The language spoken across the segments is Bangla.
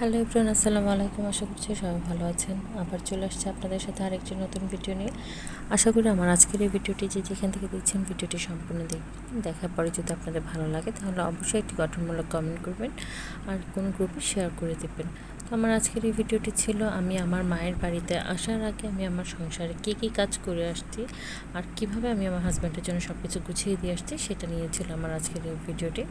হ্যালো ইব্রান আসসালামু আলাইকুম। আশা করছি সবাই ভালো আছেন। আবার চলে আসছে আপনাদের সাথে আরেকটি নতুন ভিডিও নিয়ে। আশা করি আমার আজকের এই ভিডিওটি যে যেখান থেকে দেখছেন, ভিডিওটি সম্পূর্ণ দেখবেন দেখার পরে যদি আপনাদের ভালো লাগে, তাহলে অবশ্যই একটি গঠনমূলক কমেন্ট করবেন আর কোনো গ্রুপে শেয়ার করে দেবেন। তো আমার আজকের এই ভিডিওটি ছিল, আমি আমার মায়ের বাড়িতে আসার আগে আমি আমার সংসারে কী কী কাজ করে আসছি আর কীভাবে আমি আমার হাজব্যান্ডের জন্য সব কিছু গুছিয়ে দিয়ে আসছি, সেটা নিয়েছিল আমার আজকের এই ভিডিওটি।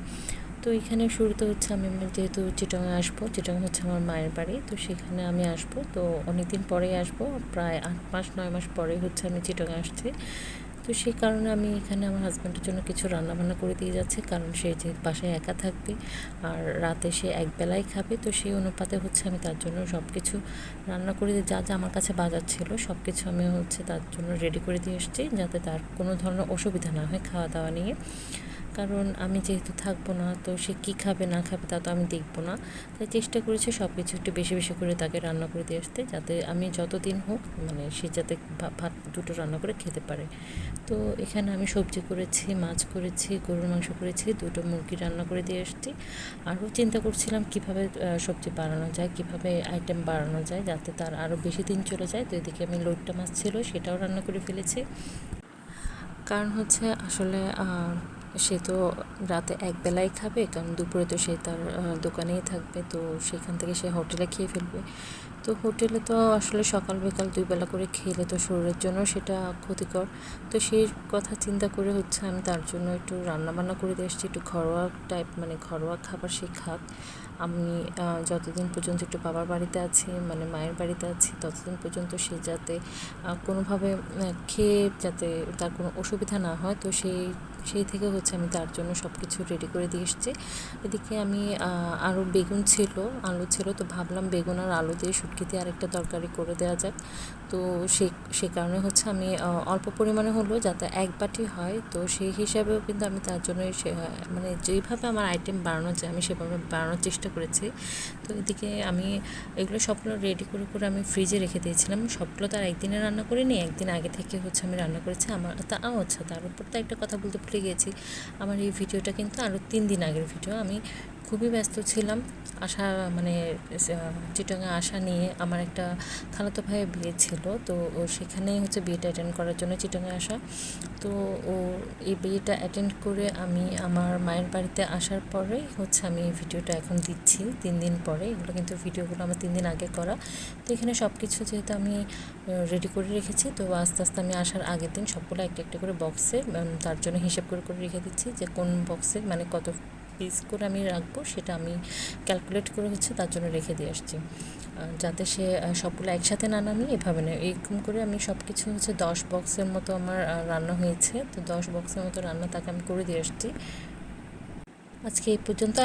তো এখানে শুরুতে হচ্ছে আমি যেহেতু চিটংয়ে আসব, চিটং হচ্ছে আমার মায়ের বাড়ি, তো সেখানে আমি আসব। তো অনেক দিন পরেই আসব, প্রায় আট মাস, নয় মাস পরেই হচ্ছে আমি চিটংয়ে আসছি। তো সেই কারণে আমি এখানে আমার হাজব্যান্ডের জন্য কিছু রান্নাবান্না করে দিয়ে যাচ্ছি, কারণ সে যে বাসায় একা থাকবে আর রাতে সে একবেলাই খাবে, তো সেই অনুপাতে হচ্ছে আমি তার জন্য সব কিছু রান্না করে যা যা আমার কাছে বাজার ছিল সব কিছু আমি হচ্ছে তার জন্য রেডি করে দিয়ে এসেছি, যাতে তার কোনো ধরনের অসুবিধা না হয় খাওয়া দাওয়া নিয়ে। কারণ আমি যেহেতু থাকব না, তো সে কী খাবে, না খাবে তা তো আমি দেখব না। তাই চেষ্টা করেছি সব কিছু একটু বেশি বেশি করে তাকে রান্না করে দিয়ে আসতে, যাতে আমি যতদিন হোক মানে সে যাতে ভাত দুটো রান্না করে খেতে পারে। তো এখানে আমি সবজি করেছি, মাছ করেছি, গরুর মাংস করেছি, দুটো মুরগি রান্না করে দিয়ে আসছি। আরও চিন্তা করছিলাম কীভাবে সবজি বাড়ানো যায়, কীভাবে আইটেম বাড়ানো যায়, যাতে তার আরও বেশি দিন চলে যায়। তো এদিকে আমি লোটটা মাছ ছিল, সেটাও রান্না করে ফেলেছি। কারণ হচ্ছে আসলে সে তো রাতে এক বেলায় খাবে, কারণ দুপুরে তো সে তার দোকানেই থাকবে, তো সেখান থেকে সে হোটেলে খেয়ে ফেলবে। তো হোটেলে তো আসলে সকাল বিকাল দুই বেলা করে খেলে তো শরীরের জন্য সেটা ক্ষতিকর। তো সেই কথা চিন্তা করে হচ্ছে আমি তার জন্য একটু রান্নাবান্না করে দিয়ে এসেছি একটু ঘরোয়া টাইপ মানে ঘরোয়া খাবার সে খাক। আমি যতদিন পর্যন্ত একটু বাবার বাড়িতে আছি মানে মায়ের বাড়িতে আছি, ততদিন পর্যন্ত সে যাতে কোনোভাবে খেয়ে যাতে তার কোনো অসুবিধা না হয়, তো সেই সেই থেকে হচ্ছে আমি তার জন্য সব কিছু রেডি করে দিয়ে এসেছি। এদিকে আমি আরও বেগুন ছিল, আলু ছিল, তো ভাবলাম বেগুন আর আলু দিয়ে শুটকি দিয়ে আরেকটা তরকারি করে দেওয়া যাক। তো সে সে কারণে হচ্ছে আমি অল্প পরিমাণে হলো যাতে এক বাটি হয়। তো সেই হিসাবেও কিন্তু আমি তার জন্য মানে যেইভাবে আমার আইটেম বানানো যায় আমি সেভাবে বানানোর চেষ্টা করেছি। তো এদিকে আমি এগুলো সবগুলো রেডি করে করে আমি ফ্রিজে রেখে দিয়েছিলাম। সবগুলো তার একদিনে রান্না করিনি, একদিন আগে থেকে হচ্ছে আমি রান্না করেছি। আমার, তা আচ্ছা তার উপর তো একটা কথা বলতে ভুলে গেছি। আমার এই ভিডিওটা কিন্তু আরও তিন দিন আগের ভিডিও। আমি খুবই ব্যস্ত ছিলাম। আসা মানে চিটাঙ্গা আসা নিয়ে আমার একটা খালাতো ভাইয়ের বিয়ে ছিল। তো ও সেখানেই হচ্ছে বিয়েটা অ্যাটেন্ড করার জন্য চিটাঙ্গা আসা। তো ও এই বিয়েটা অ্যাটেন্ড করে আমি আমার মায়ের বাড়িতে আসার পরে হচ্ছে আমি এই ভিডিওটা এখন দিচ্ছি তিন দিন পরে। এগুলো কিন্তু ভিডিওগুলো আমার তিন দিন আগে করা। তো এখানে সব কিছু যেহেতু আমি রেডি করে রেখেছি, তো আস্তে আস্তে আমি আসার আগের দিন সবগুলো একটা একটা করে বক্সে তার জন্য হিসাব করে করে রেখে দিচ্ছি যে কোন বক্সে মানে কত পিস করে আমি রাখব, সেটা আমি ক্যালকুলেট করে হচ্ছে তার জন্য রেখে দিয়ে আসছি। যাতে সে সবগুলো একসাথে না নামি এভাবে না এরকম করে আমি সব কিছু হচ্ছে দশ বক্সের মতো আমার রান্না হয়েছে। তো দশ বক্সের মতো রান্না তাকে আমি করে দিয়ে আসছি। আজকে এই পর্যন্ত